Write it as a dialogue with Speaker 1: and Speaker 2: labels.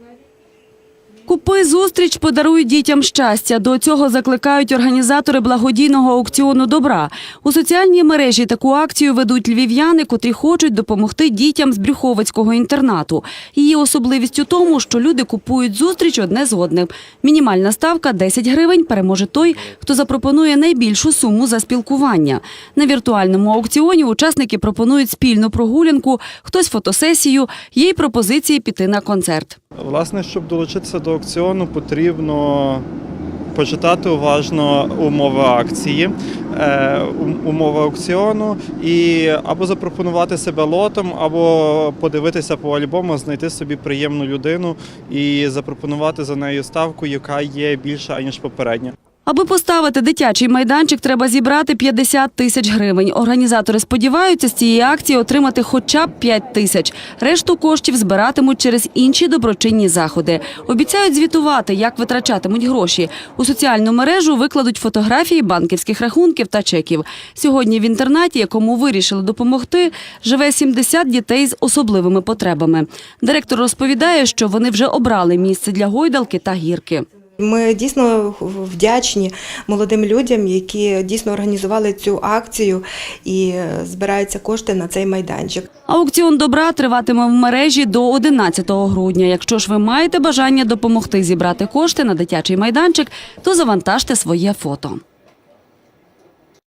Speaker 1: Ready? Купи зустріч, подаруй дітям щастя. До цього закликають організатори благодійного аукціону добра. У соціальній мережі таку акцію ведуть львів'яни, котрі хочуть допомогти дітям з Брюховицького інтернату. Її особливість у тому, що люди купують зустріч одне з одним. Мінімальна ставка 10 гривень переможе той, хто запропонує найбільшу суму за спілкування. На віртуальному аукціоні учасники пропонують спільну прогулянку, хтось фотосесію, є й пропозиції піти на концерт.
Speaker 2: Власне, щоб долучитися до аукціону, потрібно почитати уважно умови акції, е, умови аукціону і або запропонувати себе лотом, або подивитися по альбому, знайти собі приємну людину і запропонувати за нею ставку, яка є більша аніж попередня.
Speaker 1: Аби поставити дитячий майданчик, треба зібрати 50 тисяч гривень. Організатори сподіваються з цієї акції отримати хоча б 5 тисяч. Решту коштів збиратимуть через інші доброчинні заходи. Обіцяють звітувати, як витрачатимуть гроші. У соціальну мережу викладуть фотографії банківських рахунків та чеків. Сьогодні в інтернаті, якому вирішили допомогти, живе 70 дітей з особливими потребами. Директор розповідає, що вони вже обрали місце для гойдалки та гірки.
Speaker 3: Ми дійсно вдячні молодим людям, які дійсно організували цю акцію і е, збираються кошти на цей майданчик.
Speaker 1: Аукціон добра триватиме в мережі до 11 грудня. Якщо ж ви маєте бажання допомогти зібрати кошти на дитячий майданчик, то завантажте своє фото.